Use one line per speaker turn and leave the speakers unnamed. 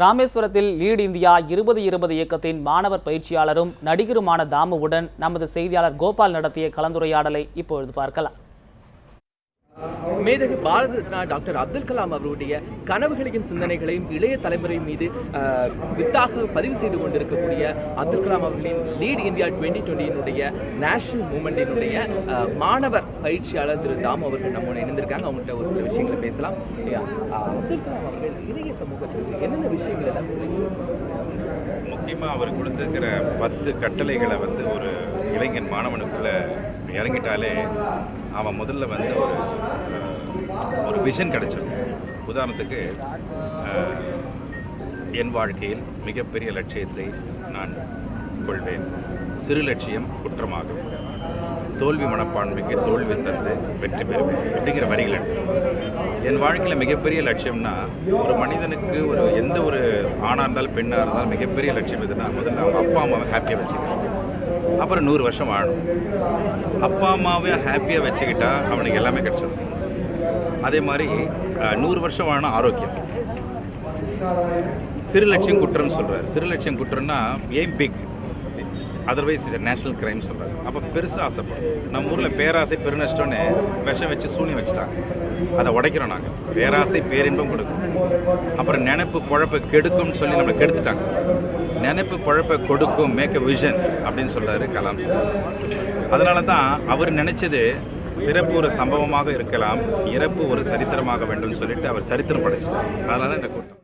ராமேஸ்வரத்தில் lead India இருபது இருபது இயக்கத்தின் மாணவர் பயிற்சியாளரும் நடிகருமான தாமுவுடன் நமது செய்தியாளர் கோபால் நடத்திய கலந்துரையாடலை இப்பொழுது பார்க்கலாம்.
மேதகு பாரத ரத்னா டாக்டர் அப்துல் கலாம் அவருடைய கனவுகளையும் சிந்தனைகளையும் இளைய தலைமுறை மீது வித்தாக பதிவு செய்து கொண்டிருக்கக்கூடிய அப்துல் கலாம் அவர்களின் லீட் இந்தியா டுவெண்ட்டி டுவெண்ட்டியினுடைய நேஷனல் மூமெண்டினுடைய மாணவர் பயிற்சியாளர் திரு தாம் அவர்கள் நம்ம இணைந்திருக்காங்க. அவங்கள்ட்ட ஒரு சில விஷயங்களை பேசலாம். அப்துல் கலாம் அவர்கள் இளைய சமூகத்திற்கு என்னென்ன விஷயங்கள் எல்லாம்
முக்கியமாக அவர் கொடுத்துருக்கிற பத்து கட்டளைகளை வந்து ஒரு இளைஞன் மாணவனுக்குள்ளே இறங்கிட்டாலே அவன் முதல்ல வந்து ஒரு ஒரு விஷன் கிடைச்சிடும். உதாரணத்துக்கு என் வாழ்க்கையில் மிகப்பெரிய லட்சியத்தை நான் கொள்வேன். சிறு லட்சியம் குற்றமாகும். தோல்வி மனப்பான்மைக்கு தோல்வி தந்து வெற்றி பெறுவேன் அப்படிங்கிற வரிகள் என் வாழ்க்கையில் மிகப்பெரிய லட்சியம்னா ஒரு மனிதனுக்கு ஒரு எந்த ஒரு ஆணாக இருந்தாலும் பெண்ணாக இருந்தாலும் மிகப்பெரிய லட்சியம் எதுனா முதல்ல அவங்க அப்பா அம்மாவை ஹாப்பியாக வச்சுக்கணும். அப்புறம் நூறு வருஷம் வாழணும் அப்பா அம்மாவே ஹாப்பியாக வச்சுக்கிட்டா அவனுக்கு எல்லாமே கிடச்சிடும் அதே மாதிரி நூறு வருஷம் வாழணும் ஆரோக்கியம். சிறு லட்சியம் குற்றம்னு சொல்கிறார் சிறு லட்சியம் குற்றம்னா ஏம் பிக் அதர்வைஸ் இது நேஷனல் கிரைம் சொல்கிறாரு அப்போ பெருசாக ஆசைப்படும். நம்ம ஊரில் பேராசை பெருநஷ்டம்னு விஷம் வச்சு சூனி வச்சுட்டாங்க. அதை உடைக்கிறோம் நாங்கள் பேராசை பேரின்பம் கொடுக்கும். அப்புறம் நினைப்பு குழப்ப கெடுக்கும்னு சொல்லி நம்மளை கெடுத்துட்டாங்க. நினைப்பு குழப்ப கொடுக்கும் மேக் அ விஷன் அப்படின்னு சொல்கிறாரு கலாம் சார். அதனால தான் அவர் நினைச்சது பிறப்பு ஒரு சம்பவமாக இருக்கலாம் இறப்பு ஒரு சரித்திரமாக வேண்டும் சொல்லிட்டு அவர் சரித்திரம் படைச்சிட்டார் அதனால தான் இந்த கூட்டம்.